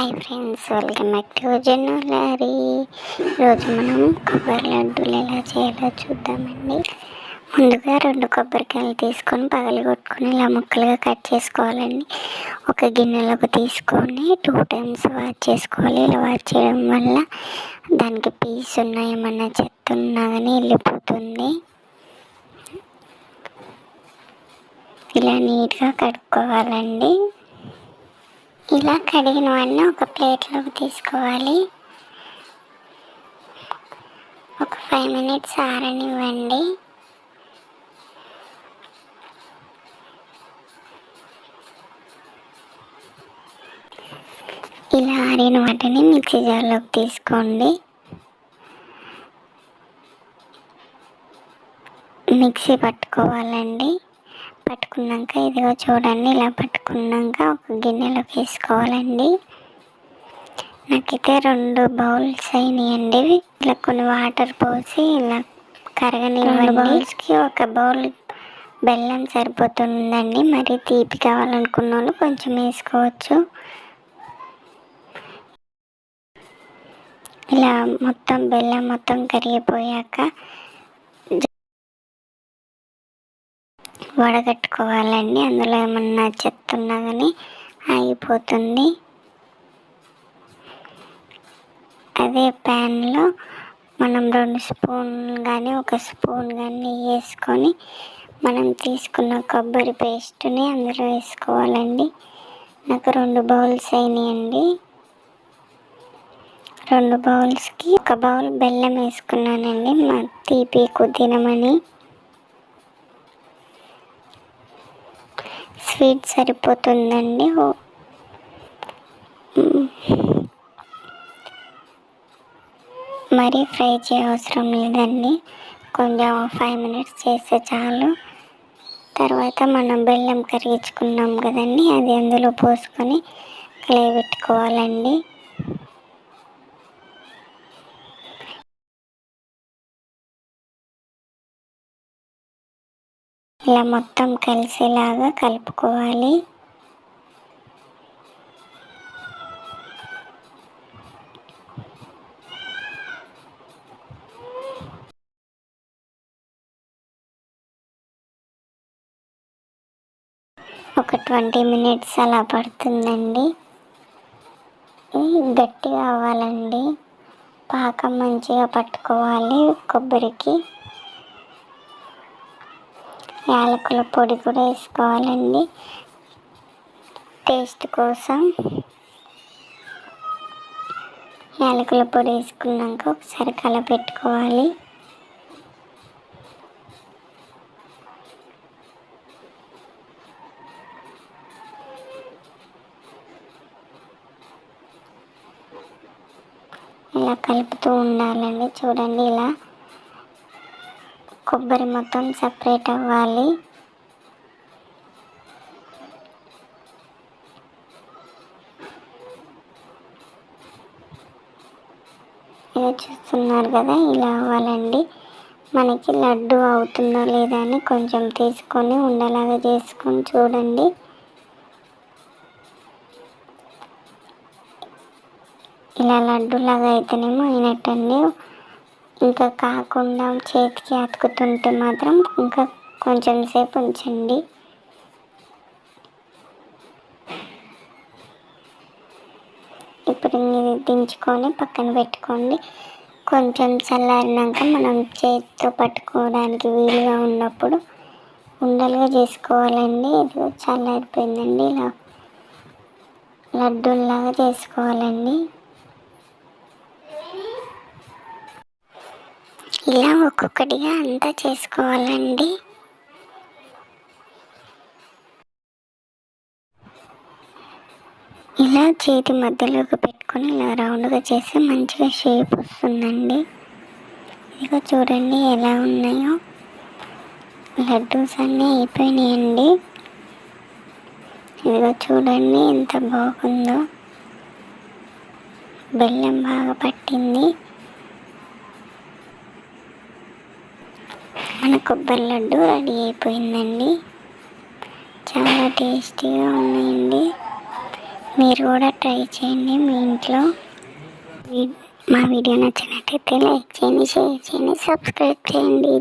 Hi friends welcome back to జన్నులారి ఈరోజు మనం కొబ్బరి లడ్డూలు ఎలా చేయాలో చూద్దామండి. ముందుగా రెండు కొబ్బరికాయలు తీసుకొని పగలు కొట్టుకొని ఇలా ముక్కలుగా కట్ చేసుకోవాలండి. ఒక గిన్నెలోకి తీసుకొని టూ టైమ్స్ వాష్ చేసుకోవాలి. ఇలా వాష్ చేయడం వల్ల దానికి పీస్ ఉన్నా ఏమన్నా చెత్త ఉన్నా కానీ వెళ్ళిపోతుంది. ఇలా నీట్గా కడుక్కోవాలండి. ఇలా కడిగిన వాడిని ఒక ప్లేట్లోకి తీసుకోవాలి. ఒక ఫైవ్ మినిట్స్ ఆరనివ్వండి. ఇలా ఆరిన వాటిని మిక్సీ జార్లోకి తీసుకోండి. మిక్సీ పట్టుకోవాలండి. పట్టుకున్నాక ఇదిగో చూడండి ఇలా పట్టుకున్నాక ఒక గిన్నెలోకి వేసుకోవాలండి. నాకైతే రెండు బౌల్స్ అయినాయండి. ఇలా కొన్ని వాటర్ పోసి ఇలా కరగనివ్వండి. బౌల్స్కి ఒక బౌల్ బెల్లం సరిపోతుందండి. మరి తీపి కావాలనుకున్న వాళ్ళు కొంచెం వేసుకోవచ్చు. ఇలా మొత్తం బెల్లం మొత్తం కరిగిపోయాక వడగట్టుకోవాలండి. అందులో ఏమన్నా చెత్త ఉన్నా కానీ ఆగిపోతుంది. అదే ప్యాన్లో మనం రెండు స్పూన్ కానీ ఒక స్పూన్ కానీ వేసుకొని మనం తీసుకున్న కొబ్బరి పేస్ట్ని అందులో వేసుకోవాలండి. నాకు రెండు బౌల్స్ అయినాయండి. రెండు బౌల్స్కి ఒక బౌల్ బెల్లం వేసుకున్నానండి. మా తీపి కుదినమని. స్వీట్ సరిపోతుందండి. మరీ ఫ్రై చేయవసరం లేదండి. కొంచెం ఫైవ్ మినిట్స్ చేస్తే చాలు. తర్వాత మనం బెల్లం కరిగించుకున్నాం కదండి అది అందులో పోసుకొని పెట్టుకోవాలండి. ఇలా మొత్తం కలిసేలాగా కలుపుకోవాలి. ఒక ట్వంటీ మినిట్స్ అలా పడుతుందండి. గట్టిగా అవ్వాలండి. పాకం మంచిగా పట్టుకోవాలి కొబ్బరికి. యాలకుల పొడి కూడా వేసుకోవాలండి. టేస్ట్ కోసం యాలకుల పొడి వేసుకున్నాక ఒకసారి కలపెట్టుకోవాలి. ఇలా కలుపుతూ ఉండాలండి. చూడండి ఇలా కొబ్బరి మొత్తం సపరేట్ అవ్వాలి. ఇలా చూస్తున్నారు కదా ఇలా అవ్వాలండి. మనకి లడ్డు అవుతుందో లేదా అని కొంచెం తీసుకొని ఉండలాగా చేసుకొని చూడండి. ఇలా లడ్డులాగా అయితేనేమో అయినట్టండి. ఇంకా కాకుండా చేతికి అతుకుతుంటే మాత్రం ఇంకా కొంచెం సేపు ఉంచండి. ఇప్పుడు ఇది దించుకొని పక్కన పెట్టుకోండి. కొంచెం చల్లారినాక మనం చేతితో పట్టుకోవడానికి వీలుగా ఉన్నప్పుడు ఉండలుగా చేసుకోవాలండి. ఇది చల్లారిపోయిందండి. ఇలా లడ్డూల్లాగా చేసుకోవాలండి. ఇలా ఒక్కొక్కటిగా అంతా చేసుకోవాలండి. ఇలా చేతి మధ్యలోకి పెట్టుకొని ఇలా రౌండ్గా చేస్తే మంచిగా షేప్ వస్తుందండి. ఇదిగో చూడండి ఎలా ఉన్నాయో. లడ్డూస్ అన్నీ అయిపోయినాయండి. ఇదిగో చూడండి ఎంత బాగుందో. బెల్లం బాగా పట్టింది. కొబ్బరి లడ్డు రెడీ అయిపోయిందండి. చాలా టేస్టీగా ఉన్నాయండి. మీరు కూడా ట్రై చేయండి మీ ఇంట్లో. మా వీడియో నచ్చినట్టయితే లైక్ చేయండి షేర్ చేయండి సబ్స్క్రైబ్ చేయండి.